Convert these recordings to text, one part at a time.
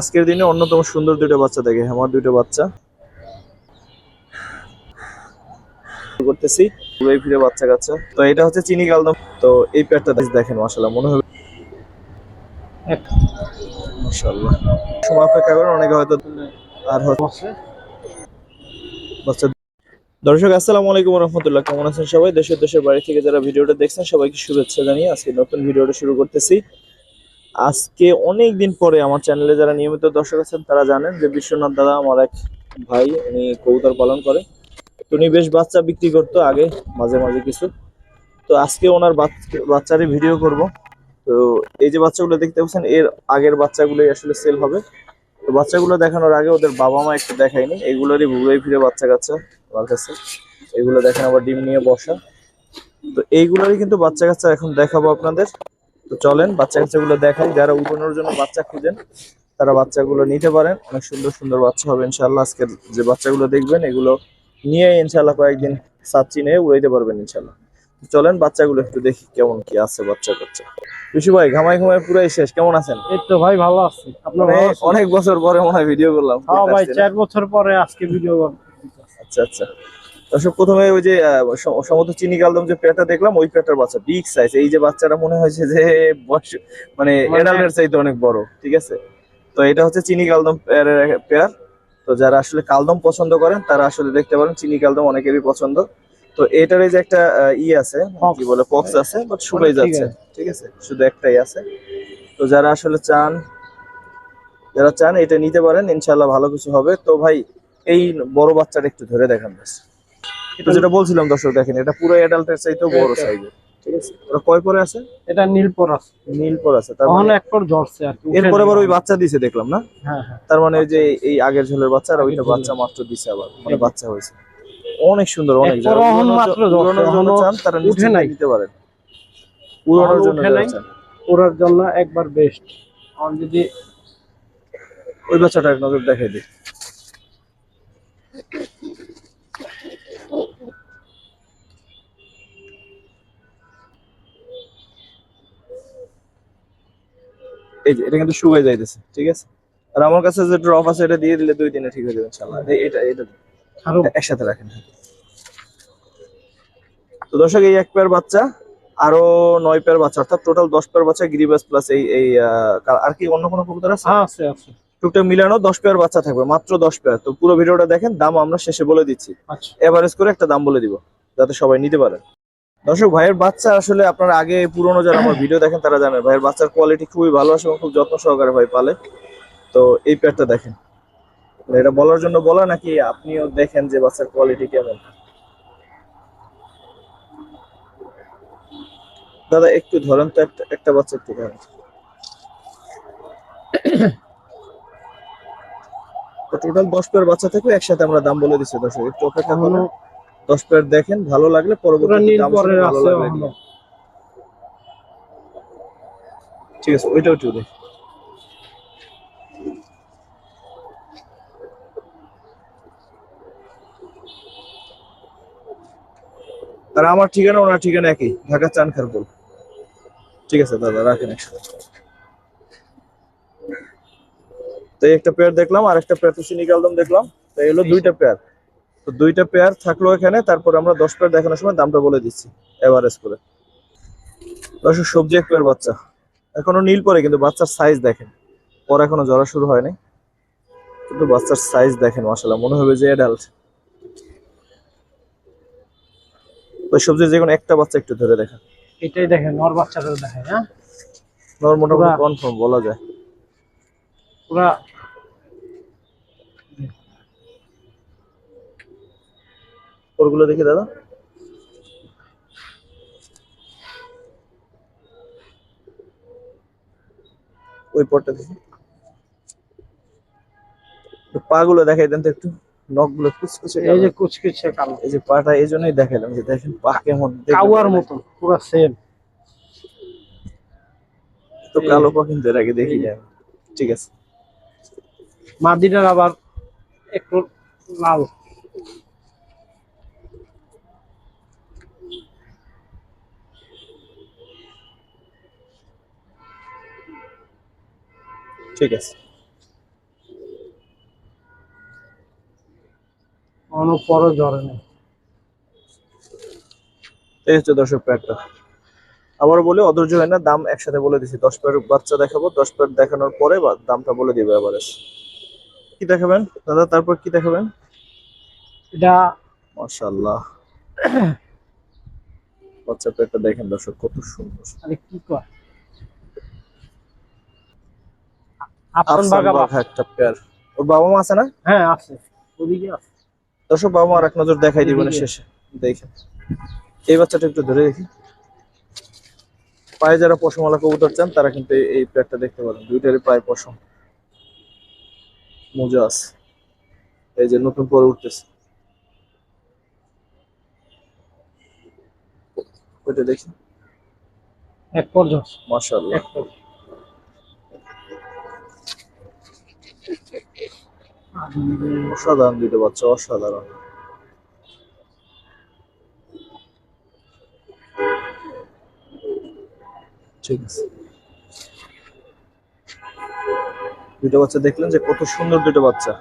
আজকের দিনে অন্যতম সুন্দর দুটো বাচ্চা দেখে আমার দুটো বাচ্চা। করতেছি ঘুরে ফিরে বাচ্চা কাচ্চা। তো এটা হচ্ছে চিনি কালদম। তো এই পেয়ারটা দেখেন মাসাল্লাহ মনে হবে মাশাআল্লাহ। সময় অপেক্ষা করেন অনেকে হয়তো আর হচ্ছে বাচ্চা দর্শক আসসালামু আলাইকুম রহমতুল্লাহ। কেমন আছেন সবাই? দেশের দেশের বাড়ি থেকে যারা ভিডিওটা দেখছেন সবাইকে শুভেচ্ছা জানিয়ে আজকে নতুন ভিডিওটা শুরু করতেছি। আজকে অনেক দিন পরে আমার চ্যানেলে যারা নিয়মিত দর্শক আছেন, তারা জানেন যে বিশ্বনাথ দাদা আমার এক ভাই, উনি কবুতর পালন করে। তো উনি বেশ বাচ্চা বিক্রি করতো আগে, মাঝে মাঝে কিছু। তো আজকে ওনার বাচ্চা- বাচ্চারই ভিডিও করব। তো এই যে বাচ্চাগুলো দেখতে পাচ্ছেন, এর আগের বাচ্চাগুলোই আসলে সেল হবে। তো বাচ্চাগুলো দেখানোর আগে ওদের বাবা মা একটু দেখায়নি। এগুলোরই ঘুরে ফিরে বাচ্চা কাচ্চা আমার কাছে। এগুলো দেখেন, আবার ডিম নিয়ে বসা। তো এইগুলোরই কিন্তু বাচ্চা কাচ্চা এখন দেখাবো আপনাদের। তো চলেন বাচ্চা কাচ্চাগুলো দেখাই যারা উঠানোর জন্য বাচ্চা খুঁজেন তারা বাচ্চাগুলো নিতে পারেন। অনেক সুন্দর সুন্দর বাচ্চা হবে ইনশাল্লাহ আজকের যে বাচ্চাগুলো দেখবেন এগুলো নিয়ে ইনশাল্লাহ কয়েকদিন সাচ্চি নিয়ে উড়াইতে পারবেন ইনশাল্লাহ চলেন বাচ্চাগুলো একটু দেখি কেমন কি আছে বাচ্চা কাচ্চা। ঋষি ভাই ঘামাই ঘুমাই পুরাই শেষ কেমন আছেন? এই তো ভাই ভালো আছি। আপনার অনেক- বছর পরে মনে হয় ভিডিও করলাম। হ্যাঁ ভাই চার বছর পরে আজকে ভিডিও আচ্ছা আচ্ছা। দর্শক প্রথমে ওই যে সম্ভবত চিনি কালদম যে পেয়ারটা দেখলাম ওই পেয়ারটার বাচ্চা বিগ সাইজ এই যে বাচ্চাটা মনে হয়েছে যে বয়স মানে মানে- এডাল্টের চাইতে অনেক বড় ঠিক আছে? তো এটা হচ্ছে চিনি কালদম পেয়ার। তো যারা আসলে কালদম পছন্দ করেন তারা আসলে দেখতে পারেন চিনি কালদম অনেকেরই পছন্দ। তো এটার এই যে একটা ই আছে। কি বলে পক্স আছে বাট শুকাই যাচ্ছে আছে। ঠিক আছে? শুধু একটাই আছে। তো যারা আসলে চান যারা চান এটা নিতে পারেন ইনশাল্লাহ ভালো কিছু হবে। তো ভাই এই বড় বাচ্চাটা একটু ধরে দেখান ব্যাস। এটা যেটা বলছিলাম দর্শক দেখেন এটা পুরো অ্যাডাল্টের চাইতেও বড়। সাইজের ঠিক আছে। ওরা কয় পরে আছে? এটা নীল পর আছে। নীল পর আছে তার মানে এক পর ঝরছে আর এরপরে আবার ওই বাচ্চা দিছে দেখলাম না? হ্যাঁ হ্যাঁ। তার মানে ওই যে এই আগের ঝোলের বাচ্চা আর ওইটা বাচ্চা মাত্র দিছে আবার মানে বাচ্চা হয়েছে। অনেক সুন্দর অনেক এক যারা মাত্র জ- দশ, উড়ানোর জন্য চান তারা উঠে নাই। নিতে পারেন উড়ানোর জন্য উঠে যারা নাই। চান। ওরার জন্য একবার বেস্ট আর যদি ওই বাচ্চাটা এক নজর দেখাই দিই। এই যে এটা কিন্তু শুকাই যাইতেছে ঠিক আছে? আর আমার কাছে যে ড্রপ আছে এটা দিয়ে দিলে দুই দিনে ঠিক হয়ে যাবে ইনশাআল্লাহ। এটা এটা একসাথে রাখেন। তো দর্শক এই এক পেয়ার বাচ্চা আরও নয় পেয়ার বাচ্চা অর্থাৎ টোটাল দশ পেয়ার বাচ্চা গ্রিবাস প্লাস এই এই আর কি অন্য কোনো কবুতর আছে? হ্যাঁ আছে আছে। টুকটাক মিলানো দশ পেয়ার বাচ্চা থাকবে মাত্র দশ পেয়ার তো পুরো ভিডিওটা দেখেন দাম আমরা শেষে বলে দিচ্ছি। আচ্ছা। এভারেজ করে একটা দাম বলে দিব যাতে সবাই নিতে পারে। দর্শক ভাইয়ের বাচ্চা আসলে আপনার আগে পুরনো যারা আমার ভিডিও দেখেন তারা জানেন ভাইয়ের বাচ্চার কোয়ালিটি খুবই ভালো আসে এবং খুব যত্ন সহকারে ভাই পালে। তো এই পেয়ারটা দেখেন। এটা বলার জন্য বলা নাকি আপনিও দেখেন যে বাচ্চার কোয়ালিটি কেমন? দাদা একটু ধরেন তো একটা একটা বাচ্চা একটু ধরেন টোটাল দশ পেয়ার বাচ্চা থেকে একসাথে আমরা দাম বলে দিচ্ছি দর্শক একটু অপেক্ষা করুন। দশ পেয়ার দেখেন ভালো লাগলে পরবর্তী ভালো লাগলে ঠিক আছে ওইটাও একটু দেখ। আর আমার ঠিকানা ওনার ঠিকানা একই ঢাকা চানখারপুল ঠিক আছে দাদা রাখেন একসাথে তো একটা পেয়ার দেখলাম আর একটা পেয়ার তো সিনিকালদম দেখলাম তো হলো দুইটা পেয়ার তো দুইটা পেয়ার থাকল এখানে তারপর আমরা দশ পেয়ার দেখানোর সময় দামটা বলে দিচ্ছি এভারেজ করে। দর্শক সবজি এক পেয়ার বাচ্চা। এখনও নীল পরে কিন্তু বাচ্চার সাইজ দেখেন। পর এখনও জ্বরা শুরু হয়নি। কিন্তু বাচ্চার সাইজ দেখেন মাসাল্লাহ মনে হবে যে অ্যাডাল্ট ওই সবজির যে কোনো একটা বাচ্চা একটু ধরে দেখেন। এটাই দেখেন ওর বাচ্চাটা দেখেন হ্যাঁ? নর মোটামুটি কনফার্ম বলা যায়। পুরা ওরগুলো দেখি দাদা। ওই পরটা দেখি। পা গুলো দেখাই দেন তো একটু। নখগুলো কুচকুচে এই যে। কুচকুচে কালো। এই যে পাটা এই জন্যই দেখালাম যে দেখেন পা কেমন পুরা সেম তো কালো পা কিন্তু এর আগে দেখি ঠিক আছে। মাদিটার আবার একটু লাল। ঠিক আছে। দর্শক আবার হয় না দাম একসাথে বলে দশ বাচ্চা দেখাবো দশ দেখানোর পরে দামটা বলে দিবে আবার কি দেখাবেন? দাদা তারপর কি দেখাবেন? দেখেন দর্শক কত সুন্দর। কি আফসান বাঘা একটা পেয়ার ওর বাবা মা আছে না? হ্যাঁ আছে। ওদিকে আছে। দর্শক বাবা মা এক নজর দেখাই দিব শেষে। দেখেন এই বাচ্চাটা একটু ধরে দেখি। পায়ে যারা পশমওয়ালা কবুতর চান তারা কিন্তু এই- পেয়ারটা দেখতে পারেন। দুইটারই প্রায় পশম। মোজা আছে। এই যে নতুন পরে উঠতেছে। ওইটা দেখি। এক পর জ্বর মাশাআল্লাহ এক পর অসাধারণ দুইটা বাচ্চা অসাধারণ। ঠিক আছে। বাচ্চা দেখলেন যে কত সুন্দর দুটো বাচ্চা।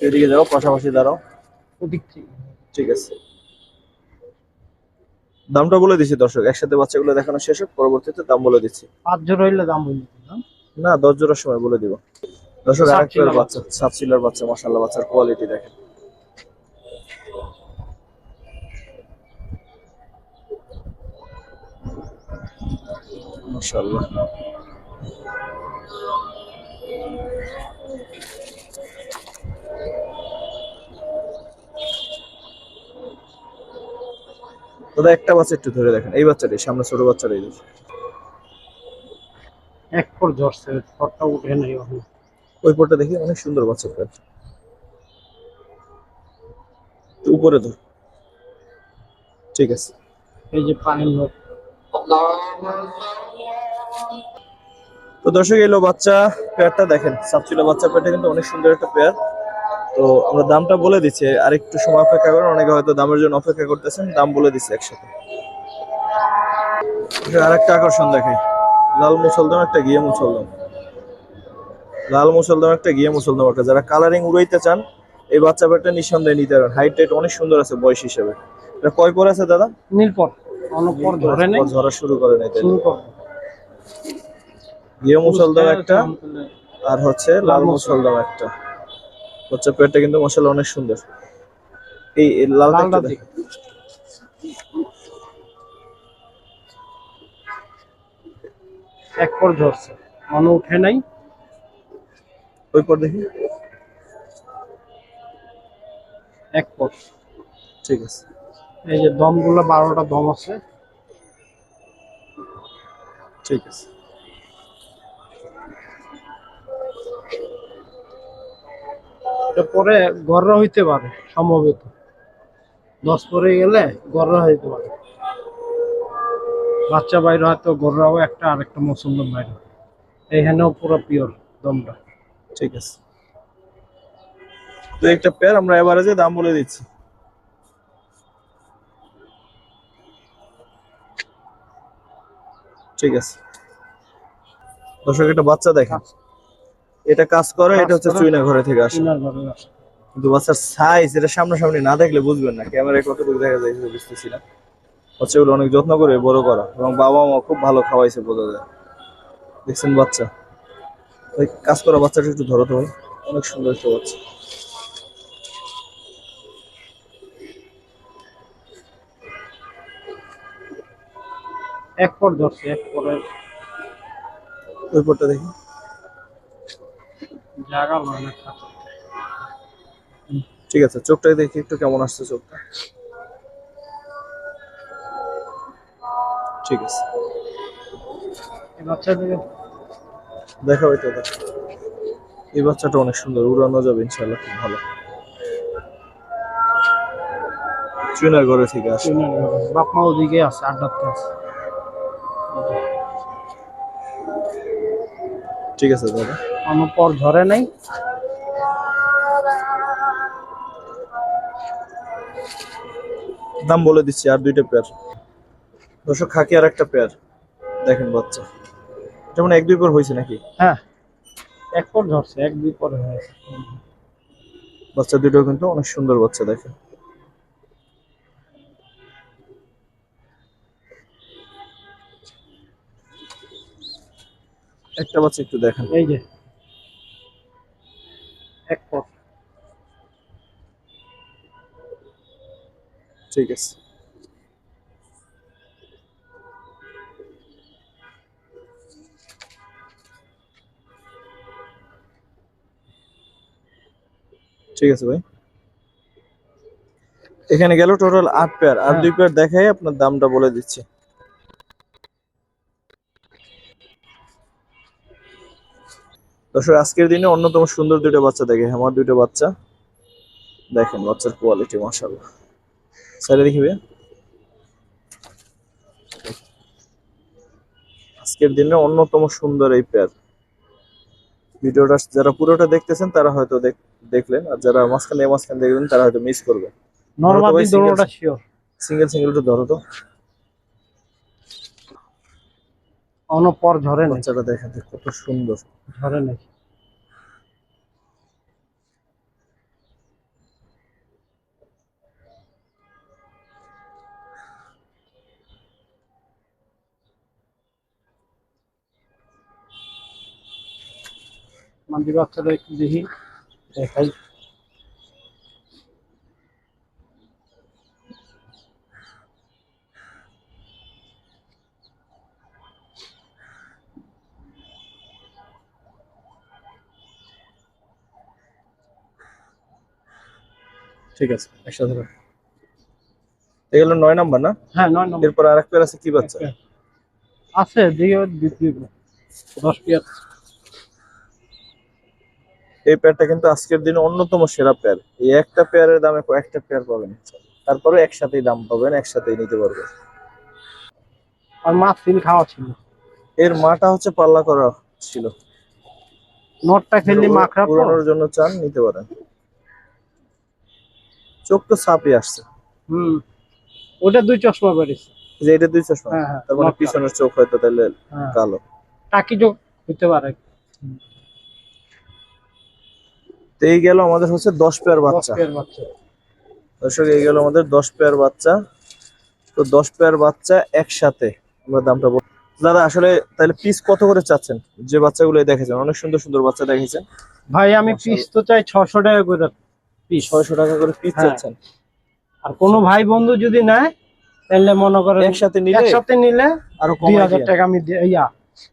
এদিকে যাও পাশাপাশি দাঁড়াও। ঠিক আছে। দামটা বলে দিচ্ছি দর্শক একসাথে বাচ্চাগুলো দেখানো শেষ হোক পরবর্তীতে দাম বলে দিচ্ছি। পাঁচ জোর হইলে দাম বলে না? দশ জোড়ার সময় বলে দিব। দর্শক আরেক চিলার বাচ্চা সাত চিলার বাচ্চা মাসাল্লাহ বাচ্চার কোয়ালিটি দেখেন। মাশাআল্লাহ। দাদা একটা বাচ্চা একটু ধরে দেখেন। এই বাচ্চাটি সামনে ছোট বাচ্চাটা এই এক পর ঝরছে পরটা উঠে নাই ওই পরটা দেখি অনেক সুন্দর বাচ্চা প্যাট উপরে ধর। ঠিক আছে। এই যে লোক। তো দর্শক এলো বাচ্চা পেয়ারটা দেখেন। সাবচিলা বাচ্চা পেয়ারটা কিন্তু অনেক সুন্দর একটা পেয়ার। তো আমরা দামটা বলে দিচ্ছি। আর একটু সময় অপেক্ষা করেন অনেকে হয়তো দামের জন্য অপেক্ষা করতেছেন দাম বলে দিচ্ছি একসাথে। আর একটা আকর্ষণ দেখে লাল মুসলদম একটা গিয়ে মুসলদম লাল মুসলদম একটা গিয়ে মুসলদম একটা। যারা কালারিং উড়াইতে চান এই বাচ্চা পেয়ারটা নিঃসন্দেহে নিতে পারেন। হাইট টাইট অনেক সুন্দর আছে বয়স হিসেবে। এটা কয় পর আছে দাদা? নীল পর অন্য ধরে নেই। ধরা শুরু করে নাই শুরু কর গিয়ে মুসলদম একটা আর হচ্ছে লাল মুসলদম একটা। বাচ্চা পেটটা কিন্তু মশলা অনেক সুন্দর। এই লালটা। এক পর ঝরছে অন্য উঠে নাই। ওই পর দেখি। এক পর। ঠিক আছে। এই যে দমগুলো বারোটা দম আছে। ঠিক আছে। পরে গররা হইতে পারে সম্ভবত। দশ পরে গেলে গররা হইতে পারে। বাচ্চা বাইরে হয়তো গররাও একটা আর একটা মুসলমান বাইরে এইখানেও পুরো পিওর দমটা। ঠিক আছে। তো একটা পেয়ার আমরা এভারেজে দাম বলে দিচ্ছি। ঠিক আছে। দর্শক একটা বাচ্চা দেখেন। এটা কাজ করে এটা হচ্ছে। চুইনা ঘরে থেকে আসে। কিন্তু বাচ্চার সাইজ এটা সামনাসামনি না দেখলে বুঝবেন না। ক্যামেরায় কতটুকু দেখা যায় সেটা বুঝতেছি না। হচ্ছে ওগুলো অনেক যত্ন করে বড় করা। এবং বাবা মা খুব ভালো খাওয়াইছে বোঝা যায়। দেখছেন বাচ্চা? ওই কাজ করা বাচ্চাটা একটু ধরো তো অনেক সুন্দর একটা বাচ্চা। এক পর ধরছে এক পরে। ওই পরটা দেখি। জায়গা মানে থাকে। ঠিক আছে চোখটাই দেখি একটু কেমন আসছে চোখটা। ঠিক আছে। এই বাচ্চাটাকে দেখা দেখা এই বাচ্চাটা অনেক সুন্দর উড়ানো যাবে ইনশাল্লাহ খুব ভালো। চুনার ঘরে থেকে আসে। বাপ মা ওদিকে আছে আড্ডাতে আছে ঠিক আছে দাদা। অন্য পর ধরে নাই। দাম বলে দিচ্ছি আর দুইটা পেয়ার দর্শক খাকি আর একটা পেয়ার দেখেন বাচ্চা। এটা মানে এক দুই পর হয়েছে নাকি? হ্যাঁ। এক পর ধরছে এক দুই পর হয়েছে। বাচ্চা দুটো কিন্তু অনেক সুন্দর বাচ্চা দেখেন। একটা বাচ্চা একটু দেখেন। এই যে। এক পট ঠিক আছে। ঠিক আছে ভাই। এখানে গেল টোটাল আট পেয়ার আর হ্যাঁ। দুই পেয়ার দেখাই আপনার দামটা বলে দিচ্ছি। দর্শক আজকের দিনে অন্যতম সুন্দর দুটো বাচ্চা দেখে আমার দুটো বাচ্চা। দেখেন বাচ্চার কোয়ালিটি মাশাআল্লাহ। স্যারে দেখি ভাইয়া। আজকের দিনে অন্যতম সুন্দর এই পেয়ার ভিডিওটা যারা পুরোটা দেখতেছেন তারা হয়তো দেখ- দেখলেন। আর যারা মাঝখানে মাঝখানে দেখবেন তারা হয়তো মিস করবে নরমালি শিওর সিঙ্গেল সিঙ্গেল একটু ধরো তো। অনপর পর ঝরে না বাচ্চাটা কত সুন্দর। ঝরে নাই। মান্দি বাচ্চাটা একটু দেখি দেখাই। ঠিক আছে একসাথে এগুলো নয় নাম্বার না? হ্যাঁ নয় নম্বর। এরপর আর এক পেয়ার আছে কি বাচ্চা? আছে দ্বিতীয়। দশ পিয়ার। এই পেয়ারটা কিন্তু আজকের দিনে অন্যতম সেরা পেয়ার এই একটা পেয়ারের দামে কয়েকটা পেয়ার পাবেন। তারপরে একসাথেই দাম পাবেন একসাথেই নিতে পারবেন। আর মাছ ফিল খাওয়া ছিল। এর মাটা হচ্ছে পাল্লা করা ছিল। নটটা ফেললি মাখরা পুরানোর জন্য চান নিতে পারেন। চোখ তো সাপে আসছে। হুম। ওটা দুই চশমা বেরিয়েছে। যে এটা দুই চশমা। হ্যাঁ হ্যাঁ। তার মানে পিছনের চোখ হয়তো তাহলে হ্যাঁ। কালো। টাকি যোগ হইতে পারে। তো এই গেল আমাদের হচ্ছে দশ পেয়ার বাচ্চা। দর্শক এই গেল আমাদের দশ পেয়ার বাচ্চা। তো দশ পেয়ার বাচ্চা একসাথে আমরা দামটা বল দাদা আসলে তাহলে পিস কত করে চাচ্ছেন? যে বাচ্চাগুলো দেখেছেন অনেক সুন্দর সুন্দর বাচ্চা দেখেছেন। ভাই আমি পিস তো চাই ছশো টাকা করে। পিস ছয়শো টাকা করে পিস হ্যাঁ। চাচ্ছেন? আর কোনো ভাই বন্ধু যদি নেয় তাহলে মনে করেন একসাথে নিলে একসাথে নিলে আরও দুই হাজার টাকা আমি ইয়া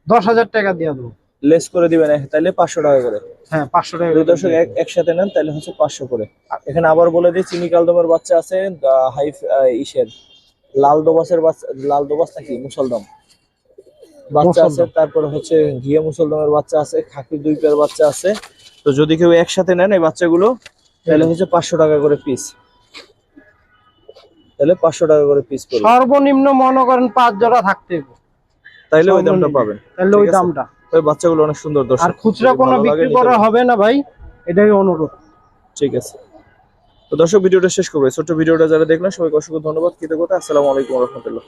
দশ হাজার টাকা দিয়ে দেবো। লেস করে দিবেন তাহলে পাঁচশো টাকা করে। হ্যাঁ পাঁচশো টাকা দর্শক একসাথে নেন তাহলে হচ্ছে পাঁচশো করে। এখানে আবার বলে দিই চিনি কালদমের বাচ্চা আছে হাই ইসের। লাল দোবাসের বাচ্চা লাল দোবাস নাকি? মুসলদম। বাচ্চা আছে। তারপরে হচ্ছে ঘিয়ে মুসলদমের বাচ্চা আছে খাকি দুই পেয়ার বাচ্চা আছে। তো যদি কেউ একসাথে নেন এই বাচ্চাগুলো তাহলে হচ্ছে পাঁচশো টাকা করে পিস তাহলে পাঁচশো টাকা করে পিস পড়বে। সর্বনিম্ন মনে করেন পাঁচ জোড়া থাকতে তাইলে ওই দামটা পাবেন। তাহলে ওই দামটা। ওই বাচ্চাগুলো অনেক সুন্দর আর খুচরা কোনো বিক্রি করা হবে না ভাই এটাই অনুরোধ। ঠিক আছে। তো দর্শক ভিডিওটা শেষ করব। ছোট্ট ভিডিওটা যারা দেখলেন সবাইকে অসংখ্য ধন্যবাদ। কৃতজ্ঞতা। আসসালামু আলাইকুম রহমতুল্লাহ।